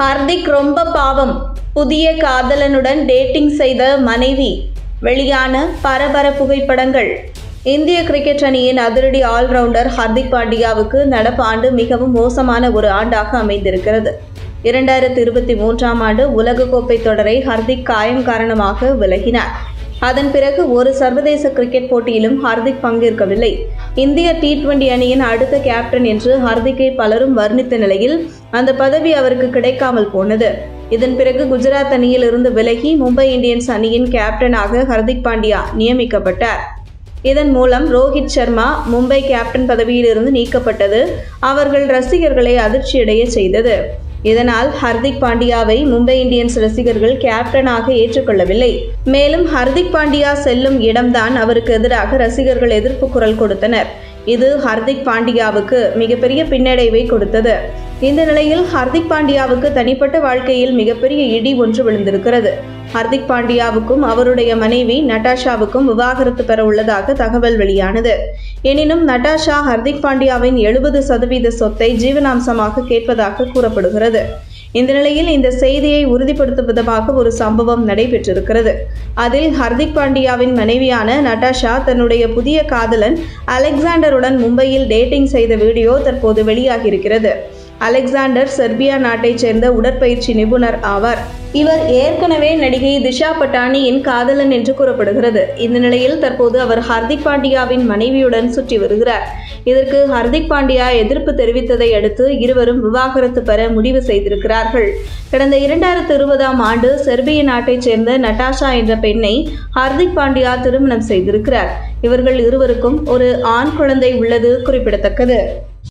ஹார்திக் ரொம்ப பாவம். புதிய காதலனுடன் டேட்டிங் செய்த மனைவி. வெளியான பரபர புகைப்படங்கள். இந்திய கிரிக்கெட் அணியின் அதிரடி ஆல்ரவுண்டர் ஹர்திக் பாண்டியாவுக்கு நடப்பு ஆண்டு மிகவும் மோசமான ஒரு ஆண்டாக அமைந்திருக்கிறது. இரண்டாயிரத்தி இருபத்தி மூன்றாம் ஆண்டு உலகக்கோப்பை தொடரை ஹர்திக் காயம் காரணமாக விலகினார். அதன் பிறகு ஒரு சர்வதேச கிரிக்கெட் போட்டியிலும் ஹார்திக் பங்கேற்கவில்லை. இந்திய டி டுவெண்டி அணியின் அடுத்த கேப்டன் என்று ஹார்திக்கை பலரும் வர்ணித்த நிலையில் அந்த பதவி அவருக்கு கிடைக்காமல் போனது. இதன் பிறகு குஜராத் அணியில் இருந்து விலகி மும்பை இந்தியன்ஸ் அணியின் கேப்டனாக ஹர்திக் பாண்டியா நியமிக்கப்பட்டார். இதன் மூலம் ரோஹித் சர்மா மும்பை கேப்டன் பதவியிலிருந்து நீக்கப்பட்டது. அவர்கள் ரசிகர்களை அதிர்ச்சியடைய செய்தது. இதனால் ஹர்திக் பாண்டியாவை மும்பை இந்தியன்ஸ் ரசிகர்கள் கேப்டனாக ஏற்றுக்கொள்ளவில்லை. மேலும் ஹர்திக் பாண்டியா செல்லும் இடம்தான் அவருக்கு எதிராக ரசிகர்கள் எதிர்ப்பு குரல் கொடுத்தனர். இது ஹர்திக் பாண்டியாவுக்கு மிகப்பெரிய பின்னடைவை கொடுத்தது. இந்த நிலையில் ஹர்திக் பாண்டியாவுக்கு தனிப்பட்ட வாழ்க்கையில் மிகப்பெரிய இடி ஒன்று விழுந்திருக்கிறது. ஹர்திக் பாண்டியாவுக்கும் அவருடைய மனைவி நட்டாஷாவுக்கும் விவாகரத்து பெற உள்ளதாக தகவல் வெளியானது. எனினும் நட்டாஷா ஹர்திக் பாண்டியாவின் எழுபது சதவீத சொத்தை ஜீவனாம்சமாக கேட்பதாக கூறப்படுகிறது. இந்த நிலையில் இந்த செய்தியை உறுதிப்படுத்தும் விதமாக ஒரு சம்பவம் நடைபெற்றிருக்கிறது. அதில் ஹர்திக் பாண்டியாவின் மனைவியான நட்டாஷா தன்னுடைய புதிய காதலன் அலெக்சாண்டருடன் மும்பையில் டேட்டிங் செய்த வீடியோ தற்போது வெளியாகியிருக்கிறது. அலெக்சாண்டர் செர்பியா நாட்டைச் சேர்ந்த உடற்பயிற்சி நிபுணர் ஆவார். இவர் ஏற்கனவே நடிகை திஷா பட்டானியின் காதலன் என்று கூறப்படுகிறது. இந்த நிலையில் தற்போது அவர் ஹர்திக் பாண்டியாவின் மனைவியுடன் சுற்றி வருகிறார். இதற்கு ஹர்திக் பாண்டியா எதிர்ப்பு தெரிவித்ததை அடுத்து இருவரும் விவாகரத்து பெற முடிவு செய்திருக்கிறார்கள். கடந்த இரண்டாயிரத்து இருபதாம் ஆண்டு செர்பிய நாட்டைச் சேர்ந்த நட்டாஷா என்ற பெண்ணை ஹர்திக் பாண்டியா திருமணம் செய்திருக்கிறார். இவர்கள் இருவருக்கும் ஒரு ஆண் குழந்தை உள்ளது குறிப்பிடத்தக்கது.